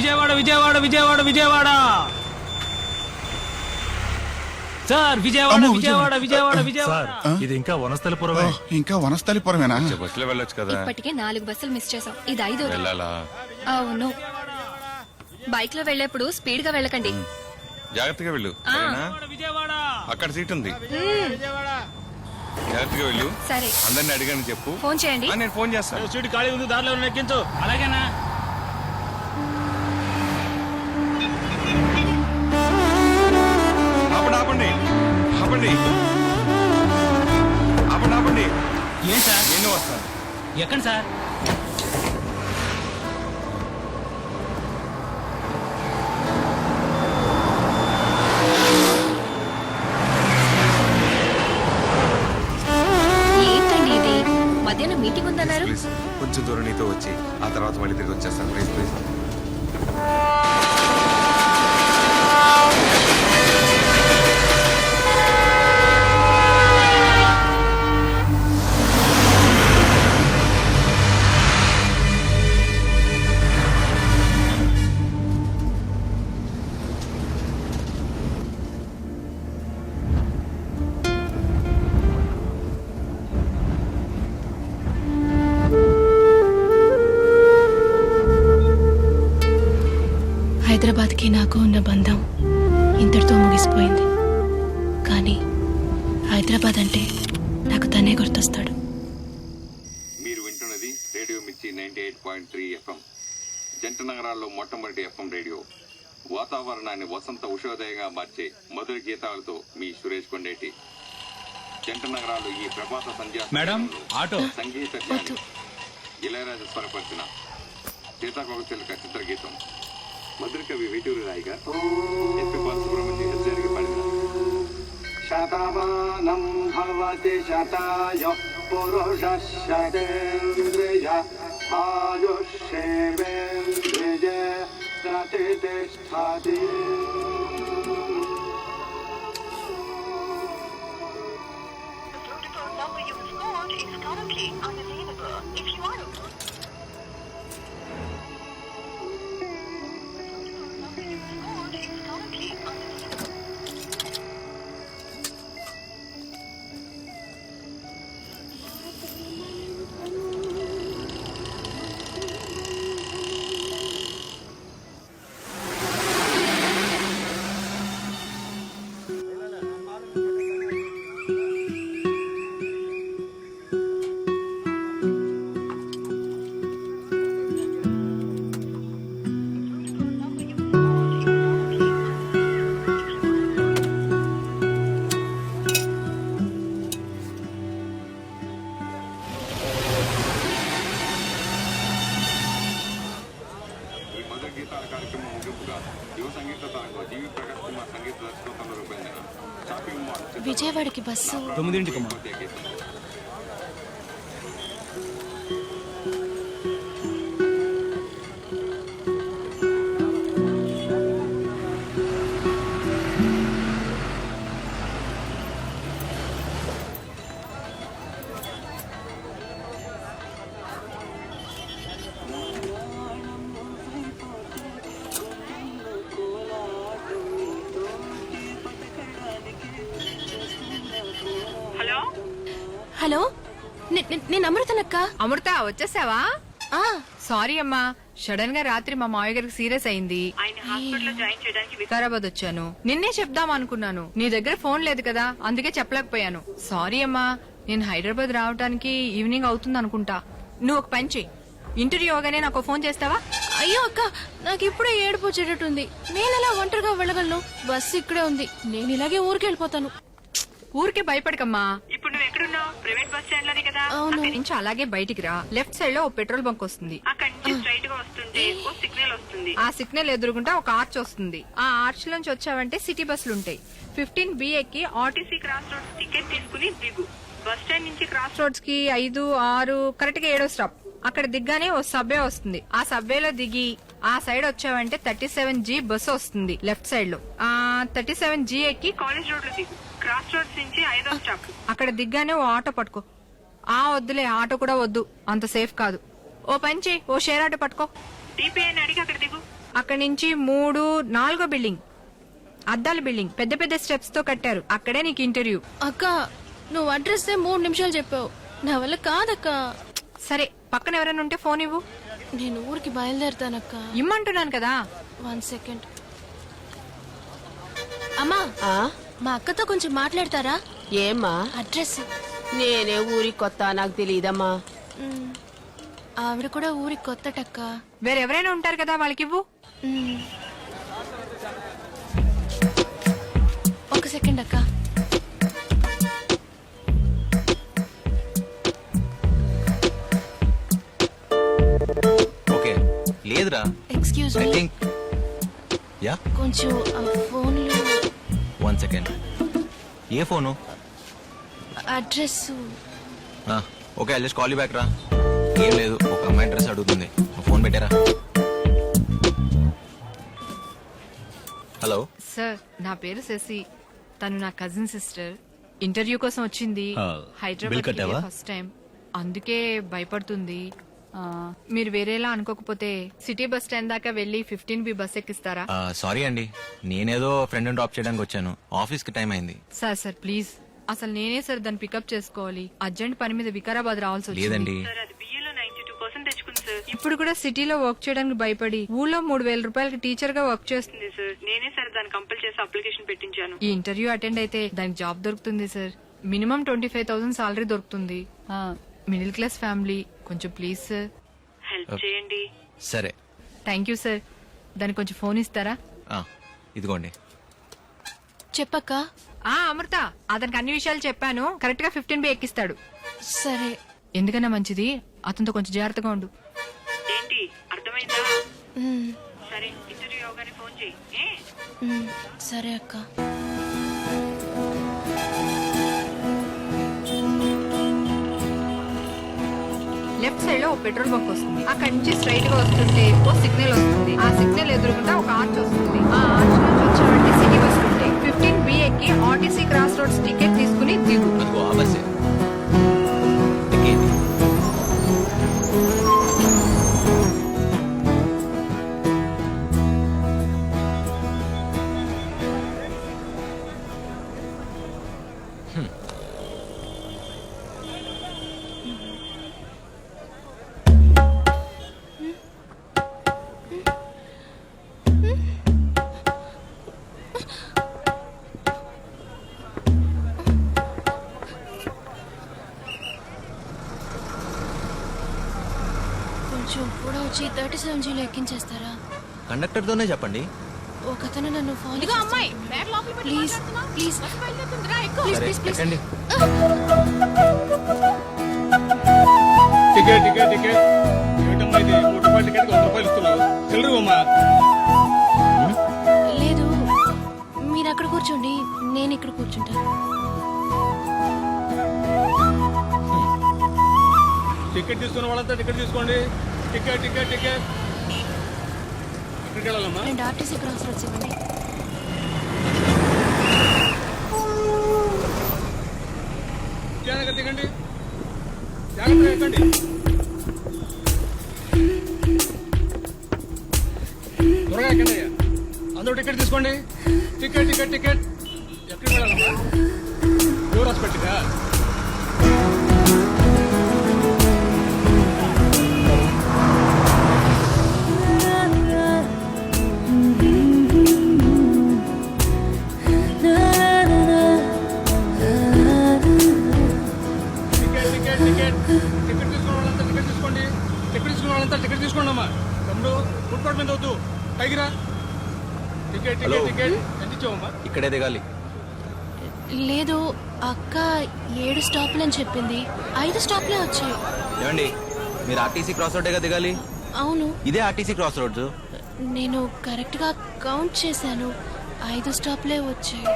Vijayawada Vijayawada Vijayawada Vijayawada. Sir Vijayawada అమ్మో, Vijayawada Vijayawada. Vijayawada. Sir ఇది ఇంకా వనస్థలిపురమే ఓ, ఇంకా వనస్థలిపురమేనా బస్సులో వెళ్ళొచ్చు కదా. ఇప్పటికే నాలుగు బస్సులు మిస్ చేసాం ఇది ఐదో వెళ్ళాలా? అవును. బైక్లో వెళ్ళేప్పుడు స్పీడ్గా వెళ్ళకండి జాగ్రత్తగా వెళ్ళు. సరేనా? విజయవాడ అక్కడ సీట్ ఉంది. జాగ్రత్తగా వెళ్ళు. సరే. అందరిని అడిగాను చెప్పు. ఫోన్ చేయండి. ఆ, నేను ఫోన్ చేస్తాను సీటు ఖాళీ ఉంది దారిలో ఉన్న ఎక్కించు. అలాగేనా? ఆపండి. ఆపండి. ఆపండి ఆపండి. ఆపండి ఏం సార్? నేను వస్తాను. ఎక్కడ సార్. నాకు ఉన్న బంధం ఇంతటితో ముగిసిపోయింది. కానీ హైదరాబాద్ అంటే నాకు తనే గుర్తొస్తాడు. మీరు వింటున్నది radio Mirchi ninety eight point three FM. జంట నగరాల్లో మొట్టమొదటి ఎఫ్ఎం రేడియో. వాతావరణాన్ని వసంత ఉషోదయంగా మార్చే మధుర గీతాలతో మీ సురేష్ కొండేటి. జంట నగరాలు ఈ ప్రభాత సంధ్యా మేడం, ఆటో. సంగీత ఇళయరాజు స్వరపరిచిన సీతాకోక చిలుక చిత్రగీతం ಮಧುರಕವಿ ವೇಟೂರು ನಾಯಕ ಎಸ್ ಪಿ ಬಾಲಸುಬ್ರಹ್ಮಣ್ಯ ಹೆಸರಿಗೆ ಪಡೆದ ಶತಮಾನಂ ಭವತಿ ಶತಾಯ ಪುರುಷ ಶತೇಂದ್ರಿಯ ಆಯುಷ್ಯೇಂದ್ರಿಯ ಪ್ರತಿಷ್ಠತಿ Number. విజయవాడకి బస్సు. తొమ్మిదింటికమ్మా. హలో నే- నే- నేను అమృతనక్క. అమృత వచ్చేసావా? ఆ, సారీ అమ్మా సడన్గా రాత్రి మా మావయ్య గారికి సీరియస్ అయింది. వికారాబాద్ వచ్చాను. నిన్నే చెప్దాం అనుకున్నాను. నీ దగ్గర ఫోన్ లేదు కదా అందుకే చెప్పలేకపోయాను. సారీ అమ్మా నేను హైదరాబాద్ రావడానికి ఈవినింగ్ అవుతుంది అనుకుంటా. నువ్వు ఒక పని చెయ్యి ఇంటర్వ్యూ అవగానే నాకు ఫోన్ చేస్తావా? అయ్యో అక్క నాకు ఇప్పుడే ఏడుపు వచ్చేటట్టుంది నేను ఎలా ఒంటరిగా వెళ్ళగలను? బస్సు ఇక్కడే ఉంది. నేను ఇలాగే ఊరికి వెళ్ళిపోతాను. ఊరికే భయపడకమ్మా. నువ్వు ఎక్కడున్నావు? ప్రైవేట్ బస్ స్టాండ్లోనే కదా? అవును. అక్కడి నుంచి అలాగే బయటికి రా. లెఫ్ట్ సైడ్లో ఓ పెట్రోల్ బంక్ వస్తుంది. అక్కడి నుంచి స్ట్రైట్గా వస్తుంటే ఓ సిగ్నల్ వస్తుంది. ఆ సిగ్నల్ ఎదురుగుంటా ఒక ఆర్చ్ వస్తుంది. ఆ ఆర్చ్ నుంచి వచ్చావంటే సిటీ బస్సులు ఉంటాయి. ఫిఫ్టీన్ బి ఎక్కి RT RTC cross roads ticket తీసుకుని దిగు. బస్ స్టాండ్ నుంచి క్రాస్ రోడ్స్కి ఐదు ఆరు కరెక్ట్గా ఏడో స్టాప్. అక్కడ దిగ్గానే ఓ సబ్వే వస్తుంది. ఆ సబ్వేలో దిగి ఆ సైడ్ వచ్చావంటే థర్టీ సెవెన్ జీ బస్సు వస్తుంది లెఫ్ట్ సైడ్లో ఆ థర్టీ సెవెన్ జీ ఎక్కి కాలేజ్ రోడ్లో దిగు. క్రాస్ రోడ్స్ నుంచి ఐదో స్టాప్. అక్కడ దిగ్గానే ఓ ఆటో పట్టుకో. ఆ వద్దులే ఆటో కూడా వద్దు. అంత సేఫ్ కాదు. ఓ పని చేయి ఓ షేర్ ఆటో పట్టుకో. డిపిఐ అడిగి అక్కడ దిగు. అక్కడి నుంచి మూడు నాలుగో బిల్డింగ్. అద్దాల బిల్డింగ్. పెద్ద పెద్ద స్టెప్స్తో కట్టారు. అక్కడే నీకు ఇంటర్వ్యూ. అక్క నువ్వు అడ్రస్ మూడు నిమిషాలు చెప్పావు. నా వల్ల కాదక్క. సరే పక్కన ఎవరైనా ఉంటే ఫోన్ ఇవ్వు. నేను ఊరికి బయలుదేరుతానక్క. ఇమ్మంటున్నాను కదా. One second. అమ్మా ఆ? మా అక్కతో కొంచెం మాట్లాడతారా? ఏమ్మా? అడ్రస్. నేనే ఊరి కొత్త నాకు తెలియదమ్మా ఆవిడ కూడా ఊరికి కొత్తటక్క. వేరెవరైనా ఉంటారు కదా వాళ్ళకి ఇవ్వు. ఒక సెకండ్ అక్క. లేదురా. ఎక్స్క్యూజ్ ఐ థింక్ యా కొంచెం ఆ ఫోన్లో. One second A phone? Address okay I just call you back రా. ఏం లేదు ఒక అమ్మాయి అడ్రస్ అడుగుతుంది. ఫోన్ పెట్టారా. హలో సార్ నా పేరు శశి. తను నా కజిన్ సిస్టర్ ఇంటర్వ్యూ కోసం వచ్చింది. హైదరాబాద్ కట్టావా? ఫస్ట్ టైం అందుకే భయపడుతుంది. మీరు వేరేలా అనుకోకపోతే సిటీ బస్ స్టాండ్ దాకా వెళ్ళి ఫిఫ్టీన్ బి బస్ ఎక్కిస్తారా? సారీ అండి. నేనేదో ఫ్రెండ్ డ్రాప్ చేయడానికి వచ్చాను. ఆఫీస్కి టైం అయింది. Sir sir please. అసలు నేనే సార్ దాన్ని పికప్ చేసుకోవాలి. అర్జెంట్ పని మీద వికారాబాద్ రావాల్సి వచ్చింది. లేదండి. ఇప్పుడు కూడా సిటీలో వర్క్ చేయడానికి భయపడి ఊళ్ళో మూడు వేల రూపాయలకి టీచర్గా వర్క్ చేస్తుంది సార్. నేనే సార్ దాన్ని కంపల్ చేసి అప్లికేషన్ పెట్టించాను. ఈ ఇంటర్వ్యూ అటెండ్ అయితే దానికి జాబ్ దొరుకుతుంది sir. Minimum twenty five thousand salary దొరుకుతుంది. మిడిల్ క్లాస్ ఫ్యామిలీ కొంచెం ప్లీజ్ సార్ హెల్ప్ చేయండి. సరే. థ్యాంక్ యూ సార్ దానికి కొంచెం ఫోన్ ఇస్తారా? ఆ, ఇదిగోండి. చెప్పక్క. ఆ అమృత అతనికి అన్ని విషయాలు చెప్పాను. కరెక్ట్గా ఫిఫ్టీన్ బి ఎక్కిస్తాడు. సరే. ఎందుకన్నా మంచిది? అతనితో కొంచెం జాగ్రత్తగా ఉండు. మ్, మ్, సరే అక్క. లెఫ్ట్ సైడ్లో ఒక పెట్రోల్ బంక్ వస్తుంది. అక్కడి నుంచి స్ట్రైట్గా వస్తుంటే ఓ సిగ్నల్ వస్తుంది. ఆ సిగ్నల్ ఎదురుకుండా ఒక ఆర్చ్ వస్తుంది. ఆ ఆర్చ్ నుంచి వచ్చామంటే సిటీ బస్ ఉంటే ఫిఫ్టీన్ బి ఎక్కి ఆర్టీసీ క్రాస్ రోడ్స్ టికెట్ తీసుకుని దిగు. కొంచెం కూడా వచ్చి థర్టీ సెవెన్ జీలో ఎక్కించేస్తారా? కండక్టర్ తోనే చెప్పండి. ఒకతను నన్ను ఫోన్ అమ్మాయి please please. Please please please. ఎక్కండి టికెట్ టికెట్ టికెట్. ఏమిటమ్మా ఇది? మూడు రూపాయల టికెట్ వంద రూపాయలు ఇస్తున్నావు. చిల్లరు అమ్మా మీరు అక్కడ కూర్చోండి. నేను ఇక్కడ కూర్చుంటాను. టికెట్ తీసుకున్న వాళ్ళంతా టికెట్ తీసుకోండి. Ticket ticket ticket. ఎక్కడికి వెళ్ళాలమ్మా? రెండు ఆర్టీసీ క్రాస్ రోడ్స్ ఇవ్వండి దిగండి. జాగ్రత్తగా ఎక్కండి. త్వరగా ఎక్కండి అయ్యా. అందరూ టికెట్ తీసుకోండి. టికెట్ టికెట్ టికెట్ ఎక్కడికి వెళ్ళాలమ్మా? ఎవరు హాస్పిటల్గా టికెట్ టికెట్ టికెట్ టికెట్ తీసుకున్న వాళ్ళంతా టికెట్ తీసుకోండి. టికెట్ తీసుకున్న వాళ్ళంతా టికెట్ తీసుకోండి అమ్మా తమ్ముడు ఫుడ్ కోర్ట్ మీద వద్దు. పైకిరా టికెట్. టికెట్ టికెట్ ఇక్కడే దిగాలి. లేదు అక్క ఏడు స్టాప్లు అని చెప్పింది. ఐదు స్టాప్లే వచ్చాయి. ఏమండి మీరు ఆర్టీసీ క్రాస్ రోడ్డేగా దిగాలి? అవును. ఇదే ఆర్టీసీ క్రాస్ రోడ్స్ నేను కరెక్ట్గా కౌంట్ చేశాను. ఐదు స్టాప్లే వచ్చాయి.